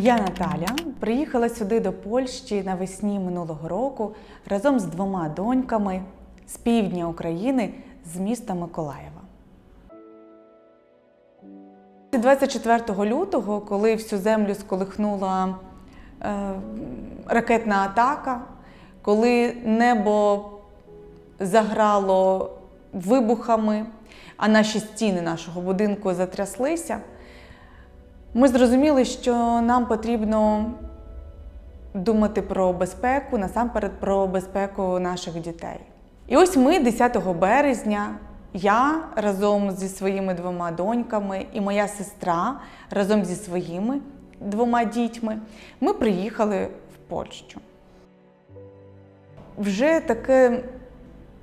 Я Наталя приїхала сюди до Польщі навесні минулого року разом з двома доньками з півдня України з міста Миколаєва. 24 лютого, коли всю землю сколихнула е, ракетна атака, коли небо заграло вибухами, а наші стіни нашого будинку затряслися, ми зрозуміли, що нам потрібно думати про безпеку, насамперед про безпеку наших дітей. І ось ми 10 березня, я разом зі своїми двома доньками і моя сестра разом зі своїми двома дітьми, ми приїхали в Польщу. Вже таке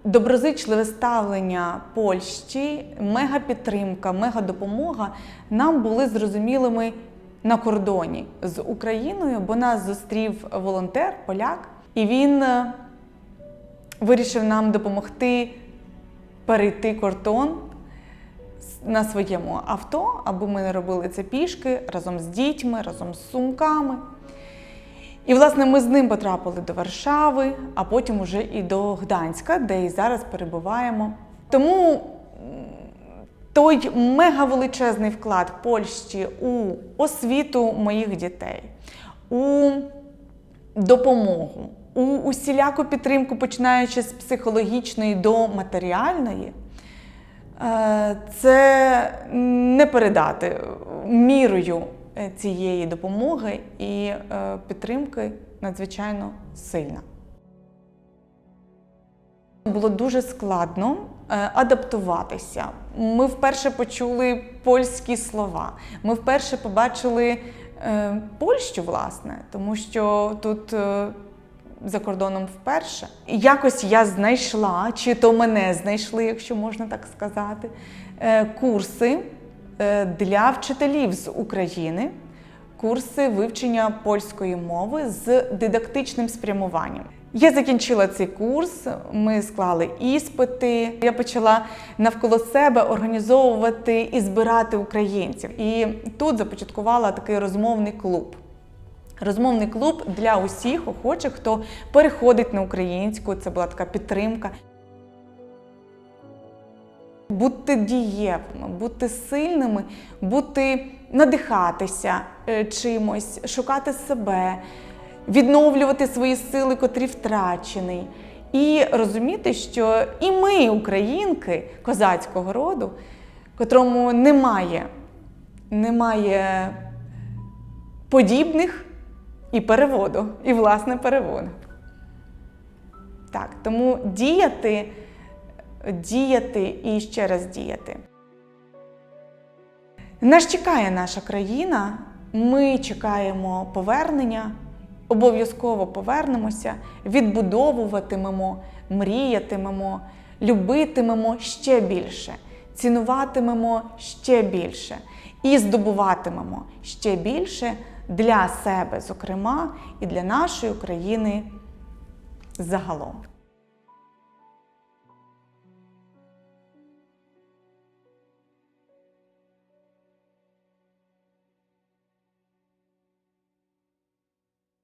доброзичливе ставлення Польщі, мегапідтримка, мегадопомога нам були зрозумілими на кордоні з Україною, бо нас зустрів волонтер, поляк, і він е, вирішив нам допомогти перейти кордон на своєму авто, аби ми не робили це пішки разом з дітьми, разом з сумками. І, власне, ми з ним потрапили до Варшави, а потім уже і до Гданська, де і зараз перебуваємо. Тому той мегавеличезний вклад Польщі у освіту моїх дітей, у допомогу, у усіляку підтримку, починаючи з психологічної до матеріальної, е, це не передати мірою цієї допомоги і е, підтримки надзвичайно сильна. Було дуже складно е, адаптуватися. Ми вперше почули польські слова. Ми вперше побачили е, Польщу, власне, тому що тут е, за кордоном вперше. Якось я знайшла, чи то мене знайшли, якщо можна так сказати, е, курси е, для вчителів з України, курси вивчення польської мови з дидактичним спрямуванням. Я закінчила цей курс, ми склали іспити. Я почала навколо себе організовувати і збирати українців. І тут започаткувала такий розмовний клуб. Розмовний клуб для усіх охочих, хто переходить на українську. Це була така підтримка. Бути дієвими, бути сильними, бути надихатися е, чимось, шукати себе, відновлювати свої сили, котрі втрачені. І розуміти, що і ми, українки козацького роду, котрому немає, немає подібних і переводу, і власне переводу. Так, тому діяти, діяти і ще раз діяти. Нас чекає наша країна, ми чекаємо повернення, обов'язково повернемося, відбудовуватимемо, мріятимемо, любитимемо ще більше, цінуватимемо ще більше і здобуватимемо ще більше для себе, зокрема, і для нашої України загалом.